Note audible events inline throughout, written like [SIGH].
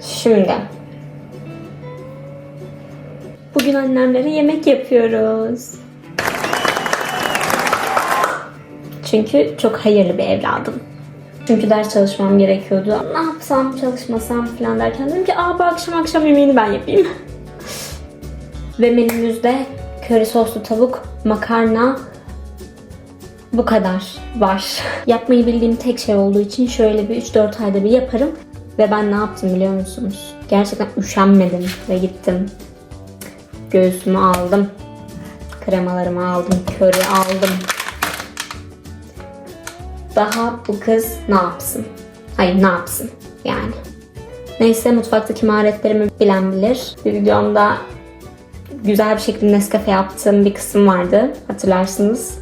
Şimdi. Bugün annemlere yemek yapıyoruz. Çünkü çok hayırlı bir evladım. Çünkü ders çalışmam gerekiyordu. Ne yapsam çalışmasam falan derken dedim ki aa bu akşam akşam yemeğini ben yapayım. [LAUGHS] Ve menümüzde köri soslu tavuk, makarna, bu kadar var. Yapmayı bildiğim tek şey olduğu için şöyle bir 3-4 ayda bir yaparım. Ve ben ne yaptım biliyor musunuz? Gerçekten üşenmedim ve gittim. Göğsümü aldım. Kremalarımı aldım. Köri aldım. Daha bu kız ne yapsın? Hayır ne yapsın yani. Neyse mutfaktaki maharetlerimi bilen bilir. Bir videomda güzel bir şekilde Nescafe yaptığım bir kısım vardı. Hatırlarsınız.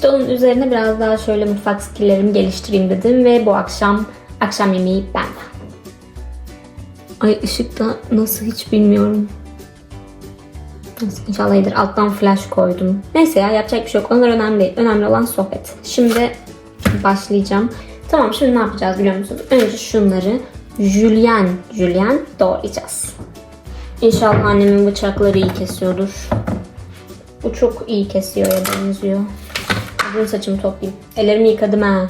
İşte onun üzerine biraz daha şöyle mutfak skilllerimi geliştireyim dedim ve bu akşam akşam yemeği benden. Ay ışıkta nasıl hiç bilmiyorum. İnşallah iyidir. Alttan flash koydum. Neyse ya yapacak bir şey yok. Onlar önemli değil. Önemli olan sohbet. Şimdi başlayacağım. Tamam şimdi ne yapacağız biliyor musunuz? Önce şunları jülyen jülyen doğrayacağız. İnşallah annemin bıçakları iyi kesiyordur. Bu çok iyi kesiyor ya benziyor. Uzun saçımı toplayayım. Ellerimi yıkadım ha.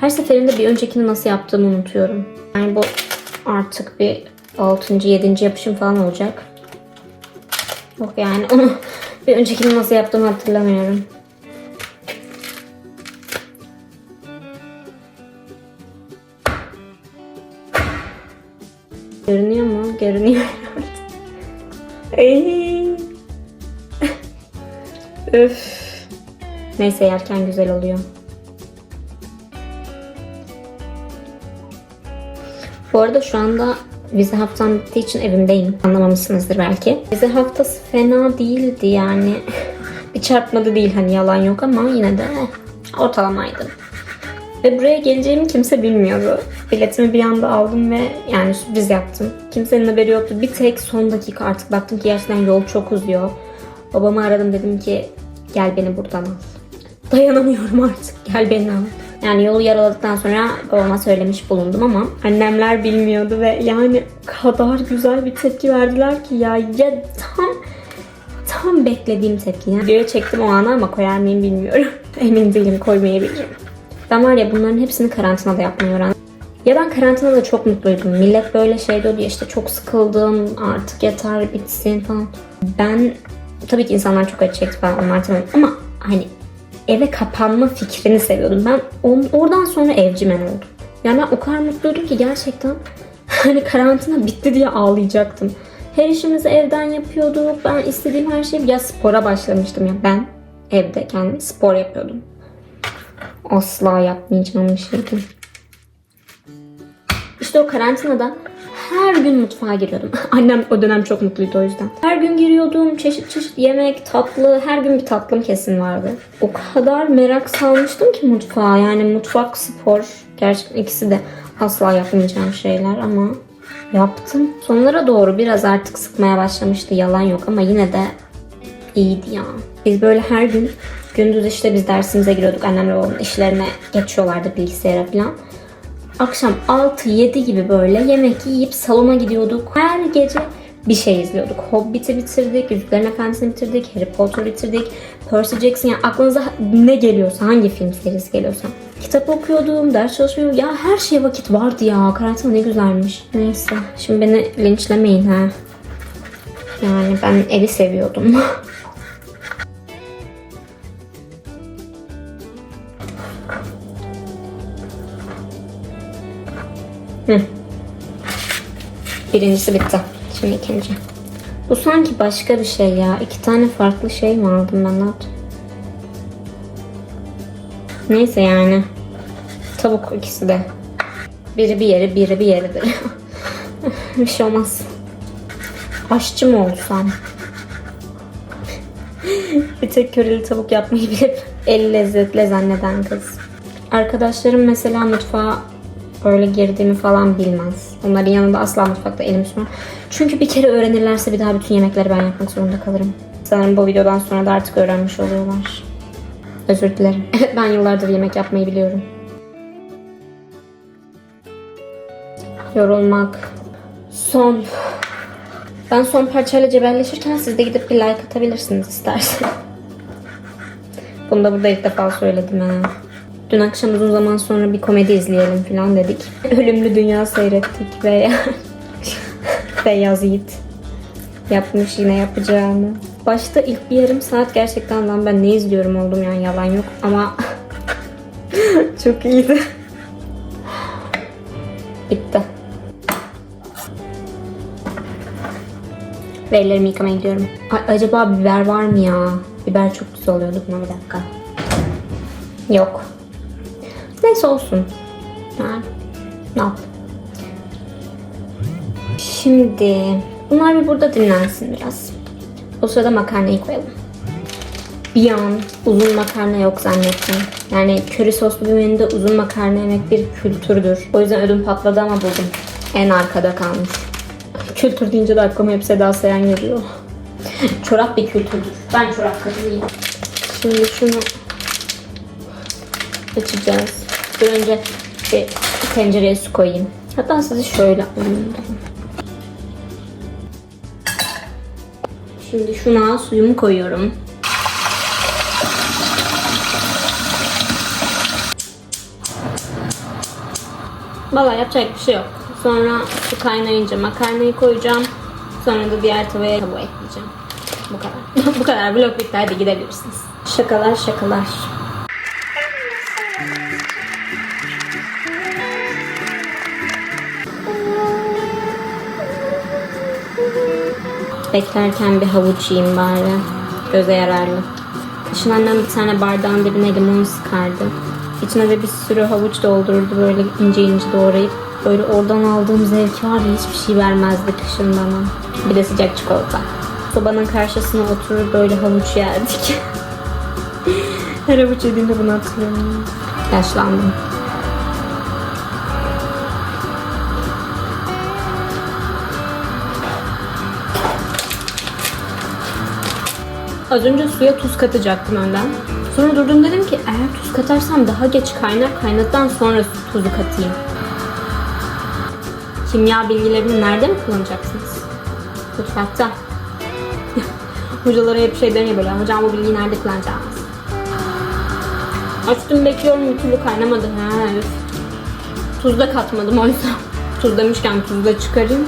Her seferinde bir öncekini nasıl yaptığımı unutuyorum. Yani bu artık bir 6. 7. yapışım falan olacak. Yok yani onu [LAUGHS] bir öncekini nasıl yaptığımı hatırlamıyorum. Ay. Öf. Neyse yerken güzel oluyor. Bu arada şu anda vize haftam bittiği için evimdeyim. Anlamamışsınızdır belki. Vize haftası fena değildi yani. [LAUGHS] Bir çarpmadı değil hani yalan yok ama yine de ortalamaydı. Ve buraya geleceğimi kimse bilmiyordu. Biletimi bir anda aldım ve yani sürpriz yaptım. Kimsenin haberi yoktu. Bir tek son dakika artık baktım ki gerçekten yol çok uzuyor. Babamı aradım dedim ki gel beni buradan al. Dayanamıyorum artık gel beni al. Yani yolu yaraladıktan sonra babama söylemiş bulundum ama annemler bilmiyordu ve yani kadar güzel bir tepki verdiler ki ya ya tam tam beklediğim tepki. Videoya çektim o anı ama koyar mıyım bilmiyorum. [LAUGHS] Emin değilim koymayabilirim. Ben var ya bunların hepsini karantinada yapmayı öğrendim. Ya ben karantinada çok mutluydum. Millet böyle şey diyordu ya işte çok sıkıldım artık yeter bitsin falan. Ben tabii ki insanlar çok acı çekti falan onlar tamam ama hani eve kapanma fikrini seviyordum. Ben on, oradan sonra evcimen oldum. Yani ben o kadar mutluydum ki gerçekten [LAUGHS] hani karantina bitti diye ağlayacaktım. Her işimizi evden yapıyorduk. Ben istediğim her şeyi ya spora başlamıştım ya ben evde kendim spor yapıyordum. Asla yapmayacağım bir şeydi. İşte o karantinada her gün mutfağa giriyordum. [LAUGHS] Annem o dönem çok mutluydu o yüzden. Her gün giriyordum. Çeşit çeşit yemek, tatlı. Her gün bir tatlım kesin vardı. O kadar merak salmıştım ki mutfağa. Yani mutfak, spor. Gerçekten ikisi de asla yapmayacağım şeyler ama yaptım. Sonlara doğru biraz artık sıkmaya başlamıştı. Yalan yok ama yine de iyiydi ya. Biz böyle her gün gündüz işte biz dersimize giriyorduk. Annemle babamın işlerine geçiyorlardı bilgisayara falan. Akşam 6-7 gibi böyle yemek yiyip salona gidiyorduk. Her gece bir şey izliyorduk. Hobbit'i bitirdik, Yüzüklerin Efendisi'ni bitirdik, Harry Potter bitirdik, Percy Jackson yani aklınıza ne geliyorsa, hangi film serisi geliyorsa. Kitap okuyordum, ders çalışıyordum. Ya her şeye vakit vardı ya. Karantina ne güzelmiş. Neyse. Şimdi beni linçlemeyin ha. Yani ben evi seviyordum. [LAUGHS] Birincisi bitti. Şimdi ikinci. Bu sanki başka bir şey ya. İki tane farklı şey mi aldım ben? Ne? Neyse yani. Tavuk ikisi de. Biri bir yeri, biri bir yeridir. [LAUGHS] bir şey olmaz. Aşçı mı olsam? [LAUGHS] bir tek köreli tavuk yapmayı bilip el lezzetli zanneden kız. Arkadaşlarım mesela mutfağa böyle girdiğimi falan bilmez. Onların yanında asla mutfakta elim sürmem. Çünkü bir kere öğrenirlerse bir daha bütün yemekleri ben yapmak zorunda kalırım. Sanırım bu videodan sonra da artık öğrenmiş oluyorlar. Özür dilerim. Evet [LAUGHS] ben yıllardır yemek yapmayı biliyorum. Yorulmak. Son. Ben son parçayla cebelleşirken siz de gidip bir like atabilirsiniz isterseniz. Bunu da burada ilk defa söyledim ha. Dün akşam uzun zaman sonra bir komedi izleyelim falan dedik. [LAUGHS] Ölümlü Dünya seyrettik ve [LAUGHS] Beyaz Yiğit yapmış yine yapacağını. Başta ilk bir yarım saat gerçekten lan ben ne izliyorum oldum yani yalan yok ama [LAUGHS] çok iyiydi. Bitti. Ve ellerimi yıkamaya gidiyorum. Ay, acaba biber var mı ya? Biber çok güzel oluyordu buna bir dakika. Yok. Neyse olsun. Yani, ne yap? Şimdi bunlar bir burada dinlensin biraz. O sırada makarnayı koyalım. Bir an uzun makarna yok zannettim. Yani köri soslu bir menüde uzun makarna yemek bir kültürdür. O yüzden ödüm patladı ama buldum. En arkada kalmış. Kültür deyince de aklıma hep Seda Sayan geliyor. [LAUGHS] çorap bir kültürdür. Ben çorap kadınıyım. Şimdi şunu açacağız. Önce bir tencereye su koyayım. Hatta sizi şöyle. Şimdi şuna suyumu koyuyorum. Valla yapacak bir şey yok. Sonra su kaynayınca makarnayı koyacağım. Sonra da diğer tavaya tavuğu ekleyeceğim. Bu kadar. [LAUGHS] Bu kadar. Vlog bitti. Hadi gidebilirsiniz. Şakalar şakalar. Beklerken bir havuç yiyeyim bari. Göze yararlı. Kışın annem bir tane bardağın dibine limon sıkardı. İçine de bir sürü havuç doldururdu böyle ince ince doğrayıp. Böyle oradan aldığım zevki var ya hiçbir şey vermezdi kışın bana. Bir de sıcak çikolata. Sobanın karşısına oturur böyle havuç yerdik. [LAUGHS] Her havuç yediğimde bunu hatırlıyorum. Yaşlandım. Az önce suya tuz katacaktım önden. Sonra durdum dedim ki eğer tuz katarsam daha geç kaynar kaynadıktan sonra tuzu katayım. Kimya bilgilerini nerede mi kullanacaksınız? Mutfakta. [LAUGHS] Hocalara hep şey deniyor böyle. Hocam bu bilgiyi nerede kullanacağız? Açtım bekliyorum bir türlü kaynamadı. Ha, üf. Tuz da katmadım o yüzden. Tuz demişken tuz da çıkarayım.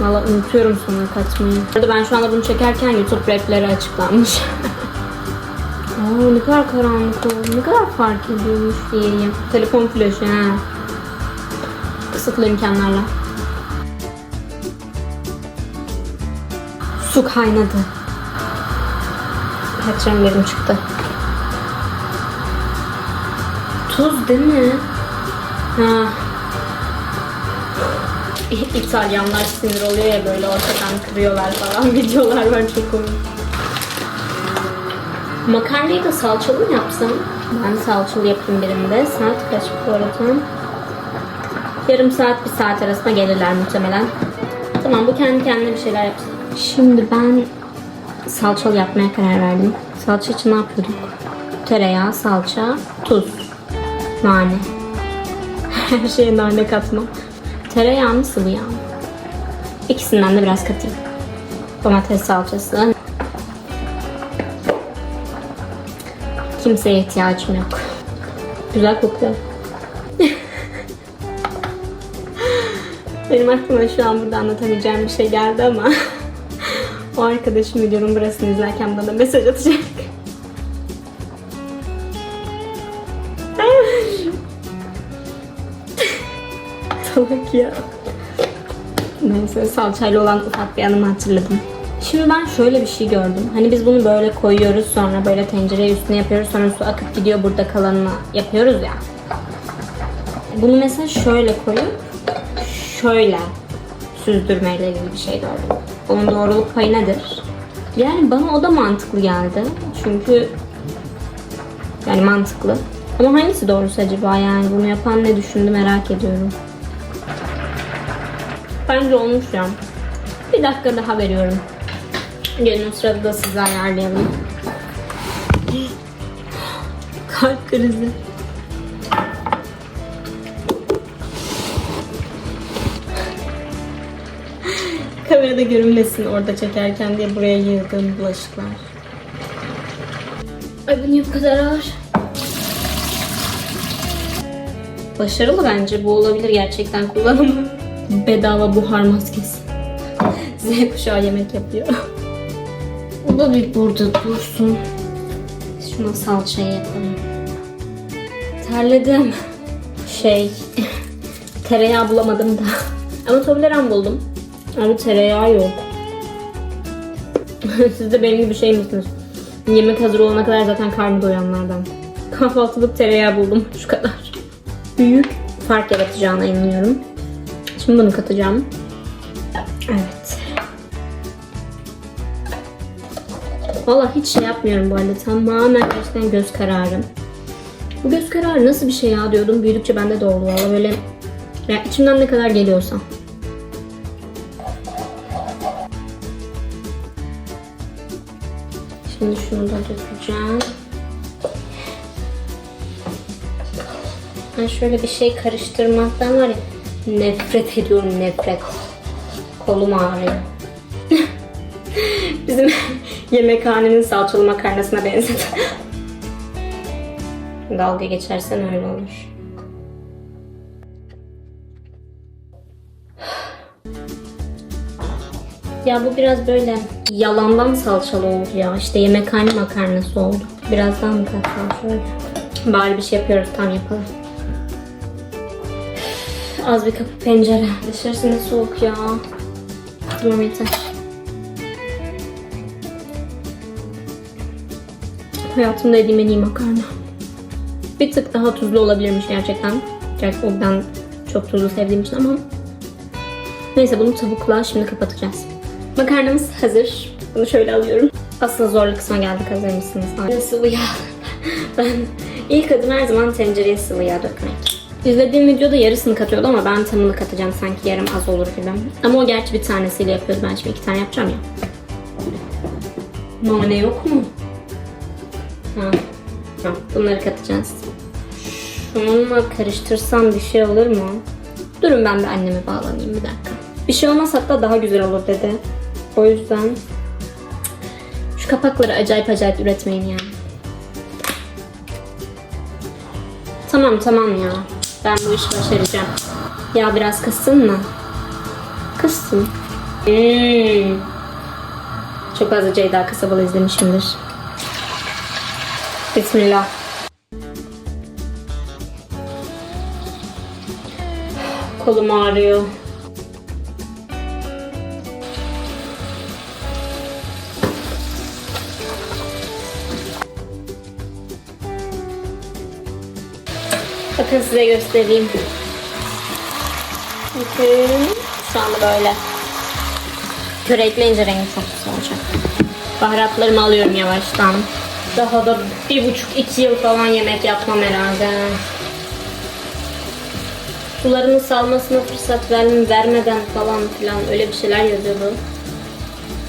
Valla unutuyorum sonra katmayı. Bu arada ben şu anda bunu çekerken YouTube rapleri açıklanmış. [LAUGHS] Aa, ne kadar karanlık oldu. Ne kadar fark ediyormuş diyeyim. Telefon flaşı ha. Kısıtlı imkanlarla. Su kaynadı. Kaçırım çıktı. Tuz değil mi? Ha. [LAUGHS] İtalyanlar sinir oluyor ya böyle ortadan kırıyorlar falan [LAUGHS] videolar var çok komik. Makarnayı da salçalı mı yapsam? Ben salçalı yapayım birinde. Saat kaç bu arada? Yarım saat, bir saat arasında gelirler muhtemelen. Tamam bu kendi kendine bir şeyler yapsın. Şimdi ben salçalı yapmaya karar verdim. Salça için ne yapıyorduk? Tereyağı, salça, tuz, nane. [LAUGHS] Her şeye nane katma. Tereyağı mı sıvı yağ mı? İkisinden de biraz katayım. Domates salçası. Kimseye ihtiyacım yok. Güzel kokuyor. Benim aklıma şu an burada anlatamayacağım bir şey geldi ama [LAUGHS] o arkadaşım videonun burasını izlerken bana mesaj atacak. Salak ya. Neyse salçayla olan ufak bir anımı hatırladım. Şimdi ben şöyle bir şey gördüm. Hani biz bunu böyle koyuyoruz sonra böyle tencereye üstüne yapıyoruz sonra su akıp gidiyor burada kalanını yapıyoruz ya. Bunu mesela şöyle koyup şöyle süzdürmeyle ilgili bir şey gördüm. Onun doğruluk payı nedir? Yani bana o da mantıklı geldi. Çünkü yani mantıklı. Ama hangisi doğrusu acaba yani? Bunu yapan ne düşündü merak ediyorum. Bence olmuş ya. Bir dakika daha veriyorum. Gelin o sırada da sizi ayarlayalım. Kalp krizi. Kamerada görünmesin orada çekerken diye buraya yığdığım bulaşıklar. Ay bu niye bu kadar ağır? Başarılı bence. Bu olabilir gerçekten kullanımı. Bedava buhar maskesi. [LAUGHS] Z kuşağı yemek yapıyor. Bu da bir burada dursun. Şuna salçayı yapalım. Terledim. Şey, [LAUGHS] tereyağı bulamadım da. [LAUGHS] Ama Toblerone buldum. Ama tereyağı yok. Siz de benim gibi şey misiniz? Yemek hazır olana kadar zaten karnı doyanlardan. Kahvaltılık tereyağı buldum. Şu kadar. Büyük fark yaratacağına inanıyorum. Şimdi bunu katacağım. Evet. Valla hiç şey yapmıyorum bu arada. Tamamen gerçekten göz kararı. Bu göz kararı nasıl bir şey ya diyordum. Büyüdükçe bende de oldu valla böyle. Ya içimden ne kadar geliyorsa. Şimdi şunu da dökeceğim. Ben şöyle bir şey karıştırmaktan var ya nefret ediyorum nefret. Kolum ağrıyor. [LAUGHS] Bizim [LAUGHS] yemekhanenin salçalı makarnasına benzedi. [LAUGHS] Dalga geçersen öyle olur. [SIGHS] Ya bu biraz böyle yalandan salçalı oldu ya. İşte yemekhane makarnası oldu. Biraz daha mı katsam şöyle? Bari bir şey yapıyoruz tam yapalım. Az bir kapı pencere. Dışarısı ne soğuk ya. Tamam yeter. Hayatımda yediğim en iyi makarna. Bir tık daha tuzlu olabilirmiş gerçekten. Gerçekten çok tuzlu sevdiğim için ama Neyse bunu tavukla şimdi kapatacağız. Makarnamız hazır. Bunu şöyle alıyorum. Asıl zorlu kısma geldik. Hazır mısınız? Sıvı yağ. [LAUGHS] ben ilk adım her zaman tencereye sıvı yağ dökmek. İzlediğim videoda yarısını katıyordu ama ben tamını katacağım. Sanki yarım az olur gibi. Ama o gerçi bir tanesiyle yapıyordu. Ben şimdi iki tane yapacağım ya. Nane yok mu? Ha. ha. Bunları katacağız. Şununla karıştırsam bir şey olur mu? Durun ben bir anneme bağlanayım bir dakika. Bir şey olmaz hatta daha güzel olur dedi. O yüzden şu kapakları acayip acayip üretmeyin yani. Tamam tamam ya. Ben bu işi başaracağım. Ya biraz kıssın mı? Kıssın. Hmm. Çok fazla Ceyda Kasabalı izlemişimdir. Bismillah. Kolum ağrıyor. Bakın size göstereyim. Bakın. Şu anda böyle. Köre ekleyince rengi çok güzel olacak. Baharatlarımı alıyorum yavaştan. Daha da bir buçuk iki yıl falan yemek yapmam herhalde. Sularını salmasına fırsat ver- vermeden falan filan öyle bir şeyler yazıyordu.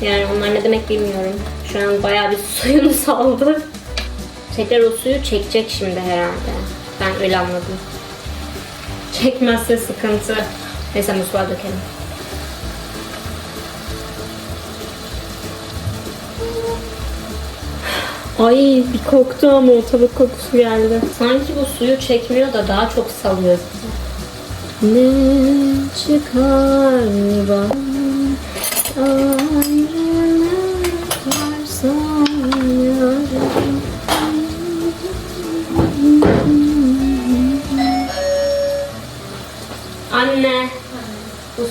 Yani onlar ne demek bilmiyorum. Şu an bayağı bir [LAUGHS] suyunu saldı. Tekrar o suyu çekecek şimdi herhalde. Ben öyle anladım. Çekmezse sıkıntı. Neyse musluğa dökelim. Ay bir koktu ama o tavuk kokusu geldi. Sanki bu suyu çekmiyor da daha çok salıyor. Ne çıkar ayrılık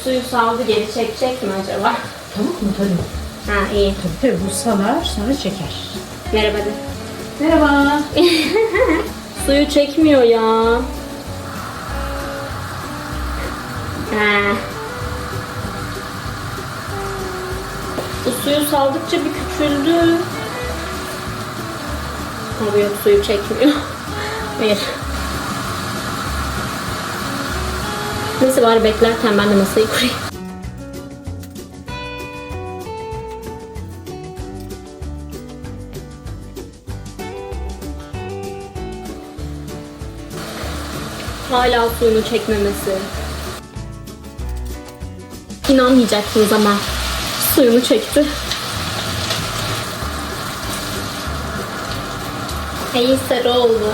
suyu saldı geri çekecek mi acaba? Tavuk mu tabii? Ha iyi. Tabii bu salar sonra çeker. Merhaba de. Merhaba. [LAUGHS] Suyu çekmiyor ya. Ha. Bu suyu saldıkça bir küçüldü. Abi yok suyu çekmiyor. [LAUGHS] Hayır. Neyse bari beklerken ben de masayı kurayım. Hala suyunu çekmemesi. İnanmayacaksınız ama suyunu çekti. İyi sarı oldu.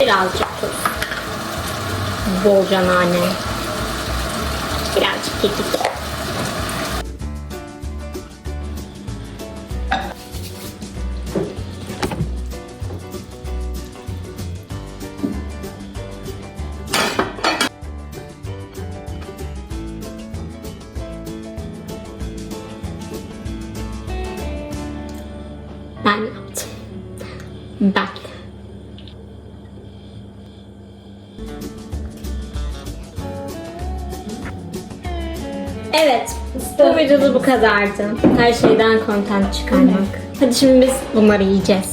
Birazcık tuz. Bolca nane. Yaptım. Ben. Videoda bu kadardı. Her şeyden content çıkarmak. Hadi şimdi biz bunları yiyeceğiz.